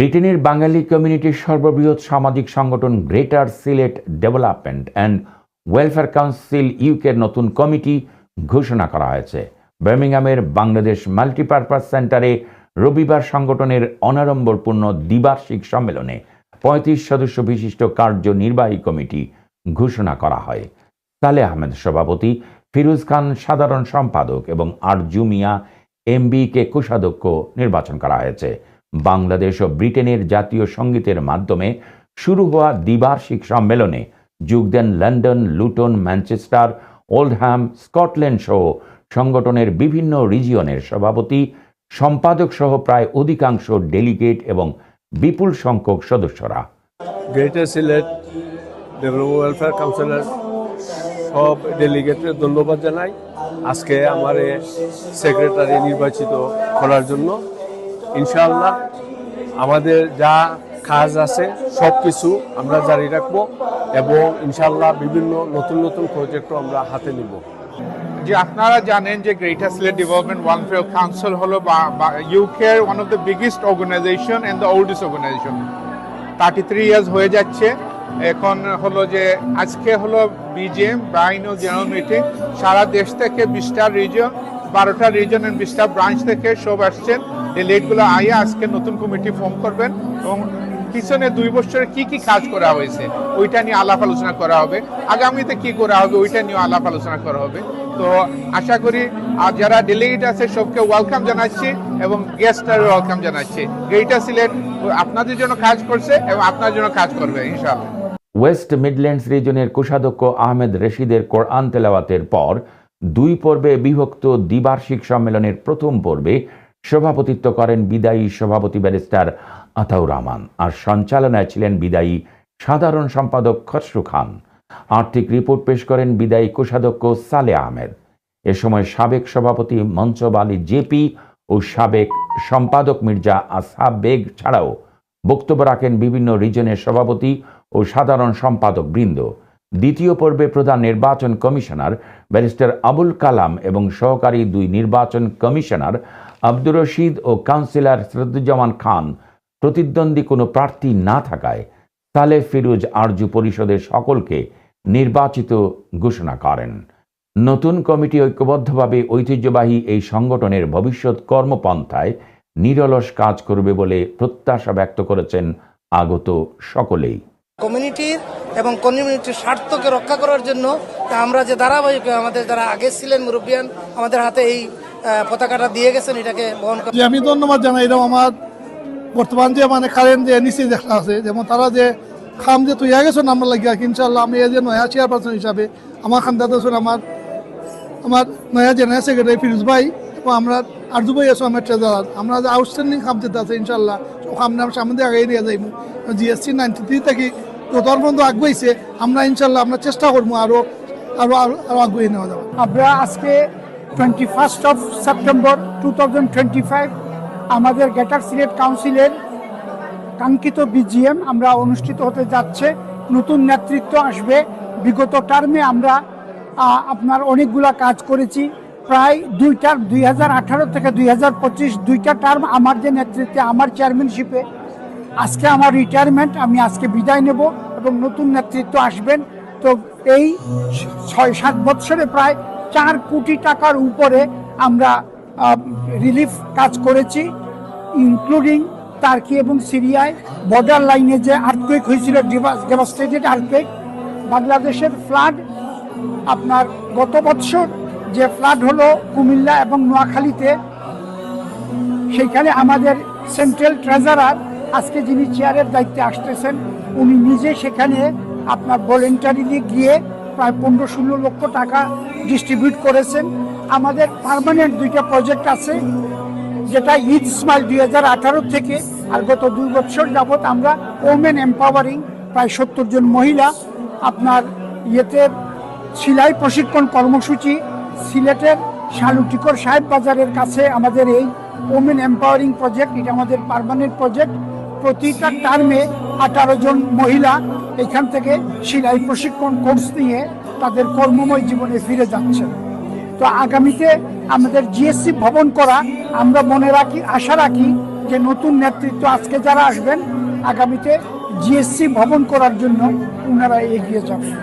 ব্রিটেনের বাঙালি কমিউনিটির সর্ববৃহৎ সামাজিক সংগঠন greater Sylhet development and welfare council ইউকের নতুন কমিটি ঘোষণা করা হয়েছে। বার্মিংহামের বাংলাদেশ মাল্টিপারপাস সেন্টারে রবিবার সংগঠনের অনাড়ম্বরপূর্ণ দ্বিবার্ষিক সম্মেলনে পঁয়ত্রিশ সদস্য বিশিষ্ট কার্যনির্বাহী কমিটি ঘোষণা করা হয়। সালে আহমেদ সভাপতি ফিরোজ খান সাধারণ সম্পাদক এবং আরজু মিয়া এমবিকে কোষাধ্যক্ষ নির্বাচন করা হয়েছে। বাংলাদেশ ও ব্রিটেনের জাতীয় সঙ্গীতের মাধ্যমে শুরু হওয়া দ্বিবার্ষিক সম্মেলনে যোগ দেন London, Luton, Manchester, Oldham, Scotland সহ সংগঠনের বিভিন্ন রিজিয়নের সভাপতি, সম্পাদক সহ প্রায় অধিকাংশ ডেলিগেট এবং বিপুল সংখ্যক সদস্যরা। গ্রেটার সিলেট ওয়েলফেয়ার কাউন্সিলের সব ডেলিগেটকে ধন্যবাদ জানাই আজকে আমার সেক্রেটারি নির্বাচিত করার জন্য। ইনশাআল্লাহ আমাদের যা কাজ আছে সব কিছু আমরা জারি রাখব এবং ইনশাআল্লাহ বিভিন্ন নতুন নতুন প্রজেক্টও আমরা হাতে নিব। যে আপনারা জানেন যে greater Sylhet development welfare council হলো বা ইউকের one of the biggest organization and the oldest organization thirty three years হয়ে যাচ্ছে। এখন হলো যে, আজকে হলো বিজিএম বাইনো জেনারেল মিটিং সারা দেশ থেকে বিশটা রিজন বারোটা রিজন এন্ড বিশটা ব্রাঞ্চ থেকে সব আসছেন। ডেলিগেটগুলো আইয়া আজকে নতুন কমিটি ফর্ম করবেন এবং পিছনে দুই বছরে কি কি কাজ করা হয়েছে, ওইটা নিয়ে আলাপ আলোচনা করা হবে। আগামীতে কি করা হবে, ওইটা নিয়ে আলাপ আলোচনা করা হবে। তো আশা করি আর যারা ডেলিগেট আছে, সবকে ওয়েলকাম জানাচ্ছি এবং গেস্টার ওয়েলকাম জানাচ্ছি। এইটা সিলেট আপনাদের জন্য কাজ করছে এবং আপনার জন্য কাজ করবে, ইনশাআল্লাহ। ওয়েস্ট মিডল্যান্ডস রিজনের কোষাধ্যক্ষ আহমেদ রশিদের কোরআন তেলাওয়াতের পর দুই পর্বে বিভক্ত দ্বিবার্ষিক সম্মেলনের প্রথম পর্বে সভাপতিত্ব করেন বিদায়ী সভাপতি ব্যারিস্টার আতাউর রহমান। আর সঞ্চালনায় ছিলেন বিদায়ী সাধারণ সম্পাদক খসরু খান। আর্থিক রিপোর্ট পেশ করেন বিদায়ী কোষাধ্যক্ষ সালে আহমেদ। এ সময় সাবেক সভাপতি মঞ্চব আলী জেপি ও সাবেক সম্পাদক মির্জা আসহাব বেগ ছাড়াও বক্তব্য রাখেন বিভিন্ন রিজনের সভাপতি ও সাধারণ সম্পাদক বৃন্দ। দ্বিতীয় পর্বে প্রধান নির্বাচন কমিশনার ব্যারিস্টার আবুল কালাম এবং সহকারী দুই নির্বাচন কমিশনার আব্দুর রশিদ ও কাউন্সিলর সিরাজুজ্জামান খান প্রতিদ্বন্দ্বী কোনো প্রার্থী না থাকায় সালে ফিরোজ আরজু পরিষদের সকলকে নির্বাচিত ঘোষণা করেন। নতুন কমিটি ঐক্যবদ্ধভাবে ঐতিহ্যবাহী এই সংগঠনের ভবিষ্যৎ কর্মপন্থায় নিরলস কাজ করবে বলে প্রত্যাশা ব্যক্ত করেছেন আগত সকলেই। কমিউনিটির এবং কমিউনিটির স্বার্থকে রক্ষা করার জন্য আমরা যে ধারাবাহিক, আমাদের যারা আগে ছিলেন মুরব্বিয়ান, আমাদের হাতে এই পতাকাটা দিয়ে গেছেন, এটাকে বহন করা আমি ধন্যবাদ জানাই। এরকম আমার বর্তমান যে মানে কারেন্ট যে নিচে দেখা আছে, যেমন তারা যে খাম যে তৈরি গেছেন আমরা লাগিয়া ইনশাল্লাহ আমি এই যে নয়া চেয়ারপারসন হিসাবে আমার খান্দাতে আছেন আমার আমার নয়া জেনারেল সেক্রেটারি ফিরোজ ভাই এবং আমরা আরজু ভাই আছো, আমার ট্রেজারার আমরা যে আউটস্ট্যান্ডিং খাম যেতে আছে ইনশাল্লাহ খাম আমরা সামনে আগে নিয়ে যাইব জিএসটি নাইনটি থ্রি থেকে পর্যন্ত আগুয়াইছে, আমরা ইনশাল্লাহ আমরা চেষ্টা করব আরও আরও আরও আগুয়ে নেওয়া যাবে। আমরা আজকে twenty first of September two thousand twenty five আমাদের গ্রেটার সিলেট কাউন্সিলের কাঙ্ক্ষিত বিজিএম আমরা অনুষ্ঠিত হতে যাচ্ছে। নতুন নেতৃত্ব আসবে। বিগত টার্মে আমরা আপনার অনেকগুলা কাজ করেছি। প্রায় দুই টার্ম দুই হাজার আঠারো থেকে দুই দুইটা টার্ম আমার যে নেতৃত্বে, আমার চেয়ারম্যানশিপে আজকে আমার রিটায়ারমেন্ট আমি আজকে বিদায় নেব এবং নতুন নেতৃত্ব আসবেন। তো এই ছয় সাত বছরে প্রায় চার কোটি টাকার উপরে আমরা রিলিফ কাজ করেছি ইনক্লুডিং টার্কি এবং সিরিয়ায় বর্ডার লাইনে যে আর্থকুয়েক হয়েছিল ডেভাস্টেটেড আর্থকুয়েক বাংলাদেশের ফ্লাড আপনার গত বছর যে ফ্লাড হলো কুমিল্লা এবং নোয়াখালীতে, সেইখানে আমাদের সেন্ট্রাল ট্রেজারার আজকে যিনি চেয়ারের দায়িত্বে আসতেছেন, উনি নিজে সেখানে আপনার ভলেন্টারিলি গিয়ে প্রায় পনেরো ষোলো লক্ষ টাকা ডিস্ট্রিবিউট করেছেন। আমাদের পারমানেন্ট দুইটা প্রজেক্ট আছে, যেটা ঈদ স্মাইল দুই হাজার আঠারো থেকে আর গত দুই বছর যাবৎ আমরা ওমেন এম্পাওয়ারিং প্রায় সত্তর জন মহিলা আপনার ইয়েতে সিলাই প্রশিক্ষণ কর্মসূচি, সিলেটের শালুটিকর সাহেব বাজারের কাছে আমাদের এই ওমেন এম্পাওয়ারিং প্রজেক্ট এটা আমাদের পারমানেন্ট প্রজেক্ট প্রতিটা টার্মে আঠারো জন মহিলা এখান থেকে সেলাই প্রশিক্ষণ কোর্স নিয়ে তাদের কর্মময় জীবনে ফিরে যাচ্ছে। তো আগামীতে আমাদের জিএসসি ভবন করা, আমরা মনে রাখি, আশা রাখি যে নতুন নেতৃত্ব আজকে যারা আসবেন, আগামীতে জিএসসি ভবন করার জন্য ওনারা এগিয়ে যাবেন।